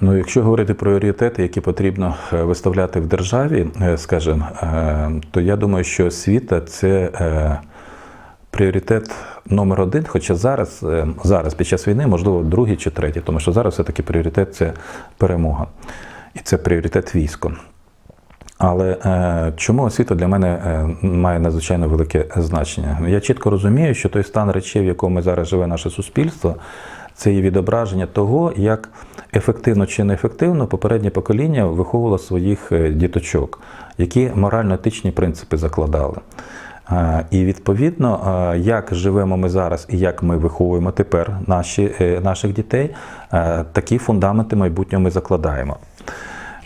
Ну, якщо говорити про пріоритети, які потрібно е, виставляти в державі, е, скажімо, е, то я думаю, що освіта це пріоритет номер один. Хоча зараз, зараз під час війни, можливо, другий чи третій, тому що зараз все-таки пріоритет це перемога. І це пріоритет військо. Але чому освіта для мене має надзвичайно велике значення? Я чітко розумію, що той стан речей, в якому зараз живе наше суспільство, це є відображення того, як ефективно чи неефективно попереднє покоління виховувало своїх е, діточок, які морально-етичні принципи закладали. Е, І відповідно, е, як живемо ми зараз і як ми виховуємо тепер наші, наших дітей, такі фундаменти майбутнього ми закладаємо.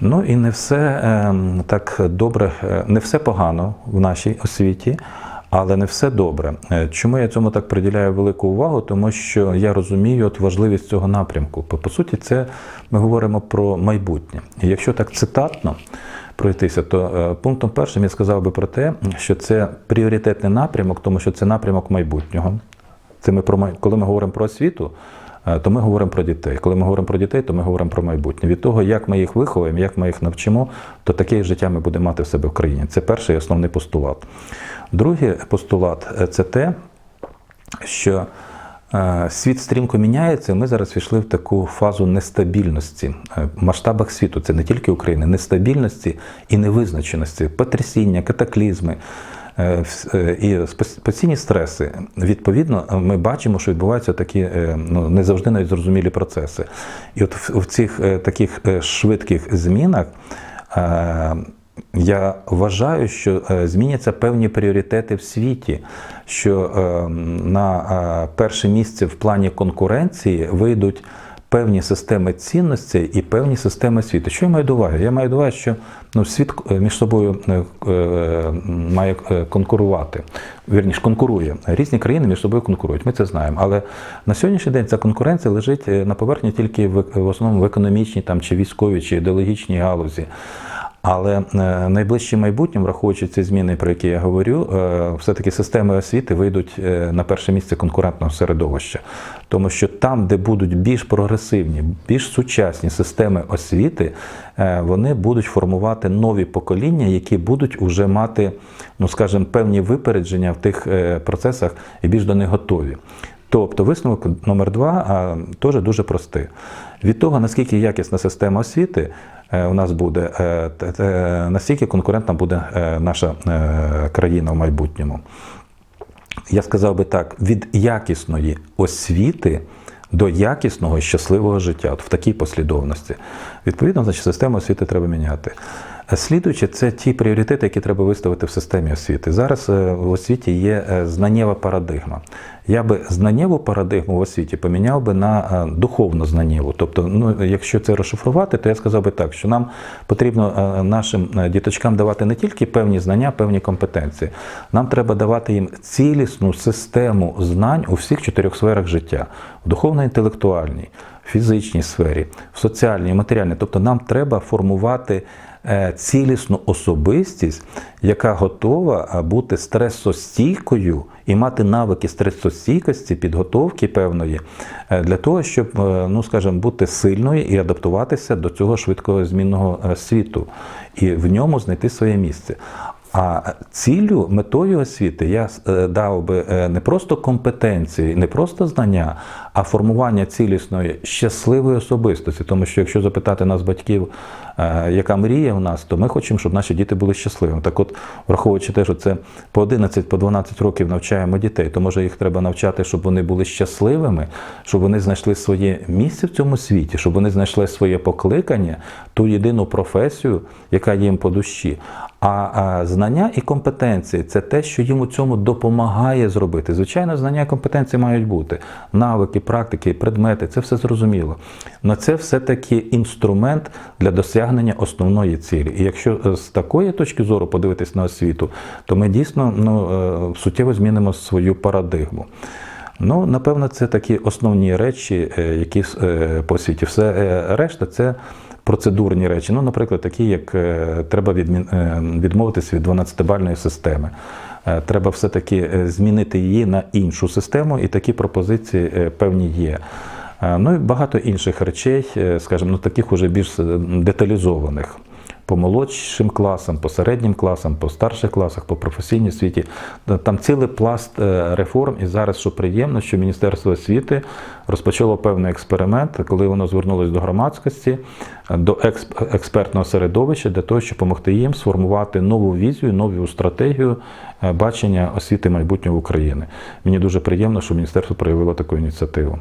Ну і не все е, так добре, не все погано в нашій освіті, але не все добре. Е, Чому я цьому так приділяю велику увагу? Тому що я розумію от важливість цього напрямку. По, суті, це ми говоримо про майбутнє. І якщо так цитатно пройтися, то е, пунктом першим я сказав би про те, що це пріоритетний напрямок, тому що це напрямок майбутнього. Це ми про коли ми говоримо про освіту, то ми говоримо про дітей. Коли ми говоримо про дітей, то ми говоримо про майбутнє. Від того, як ми їх виховуємо, як ми їх навчимо, то таке життя ми будемо мати в себе в країні. Це перший основний постулат. Другий постулат е, це те, що е, світ стрімко міняється. і Ми зараз війшли в таку фазу нестабільності Е, в масштабах світу. Це не тільки України, нестабільності і невизначеності, потрясіння, катаклізми. Е, е, І постійні стреси. Відповідно, ми бачимо, що відбуваються такі е, ну, не завжди навіть зрозумілі процеси. І от в цих таких швидких змінах я вважаю, що зміняться певні пріоритети в світі, що е, на перше місце в плані конкуренції вийдуть певні системи цінностей і певні системи світу. Що я маю до уваги? Я маю до уваги, що ну, світ е, між собою е, е, має конкурувати. Вірніше, конкурує. Різні країни між собою конкурують. Ми це знаємо. Але на сьогоднішній день ця конкуренція лежить на поверхні тільки в, в основному в економічній там, чи військовій, чи ідеологічній галузі. Але е, найближчим майбутнім, враховуючи ці зміни, про які я говорю, е, все-таки системи освіти вийдуть е, на перше місце конкурентного середовища. Тому що там, де будуть більш прогресивні, більш сучасні системи освіти, вони будуть формувати нові покоління, які будуть уже мати, ну скажімо, певні випередження в тих процесах і більш до них готові. Тобто висновок номер два теж дуже простий. Від того, наскільки якісна система освіти е, у нас буде, е, те- настільки конкурентна буде е, наша е, країна в майбутньому. Я сказав би так: від якісної освіти до якісного і щасливого життя, от в такій послідовності. Відповідно, значить, систему освіти треба міняти. Слідуючи, це ті пріоритети, які треба виставити в системі освіти. Зараз е, в освіті є е, знаннєва парадигма. Я би знаннєву парадигму в освіті поміняв би на е, духовно знаннєву. Тобто, ну, якщо це розшифрувати, то я сказав би так, що нам потрібно нашим діточкам давати не тільки певні знання, певні компетенції. Нам треба давати їм цілісну систему знань у всіх чотирьох сферах життя: в духовно-інтелектуальній, фізичній сфері, в соціальній, матеріальній. Тобто нам треба формувати цілісну особистість, яка готова бути стресостійкою і мати навики стресостійкості, підготовки певної е, для того, щоб, е, ну скажімо, бути сильною і адаптуватися до цього швидкого змінного е, світу і в ньому знайти своє місце. А ціллю, метою освіти я е, дав би е, не просто компетенції, не просто знання, а формування цілісної щасливої особистості. Тому що якщо запитати нас, батьків, е, яка мрія в нас, то ми хочемо, щоб наші діти були щасливими. Так от, враховуючи те, що це по 11, по 12 років навчаємо дітей, то може їх треба навчати, щоб вони були щасливими, щоб вони знайшли своє місце в цьому світі, щоб вони знайшли своє покликання, ту єдину професію, яка їм по душі. А, знання і компетенції це те, що їм у цьому допомагає зробити. Звичайно, знання і компетенції мають бути. Навики, практики, предмети це все зрозуміло. Але це все-таки інструмент для досягнення основної цілі. І якщо е, з такої точки зору подивитись на освіту, то ми дійсно ну, е, суттєво змінимо свою парадигму. Ну, напевно, це такі основні речі, е, які по світі. Все решта це процедурні речі. Ну, наприклад, такі, як е, треба е, відмовитися від 12-бальної системи. Е, Треба все-таки змінити її на іншу систему, і такі пропозиції певні є. Ну і багато інших речей, скажімо, ну таких уже більш деталізованих. По молодшим класам, по середнім класам, по старших класах, по професійній освіті. Там цілий пласт е, реформ. І зараз, що приємно, що Міністерство освіти розпочало певний експеримент, коли воно звернулося до громадськості, е, до експ- експертного середовища для того, щоб допомогти їм сформувати нову візію, нову стратегію е, бачення освіти майбутнього України. Мені дуже приємно, що міністерство проявило таку ініціативу.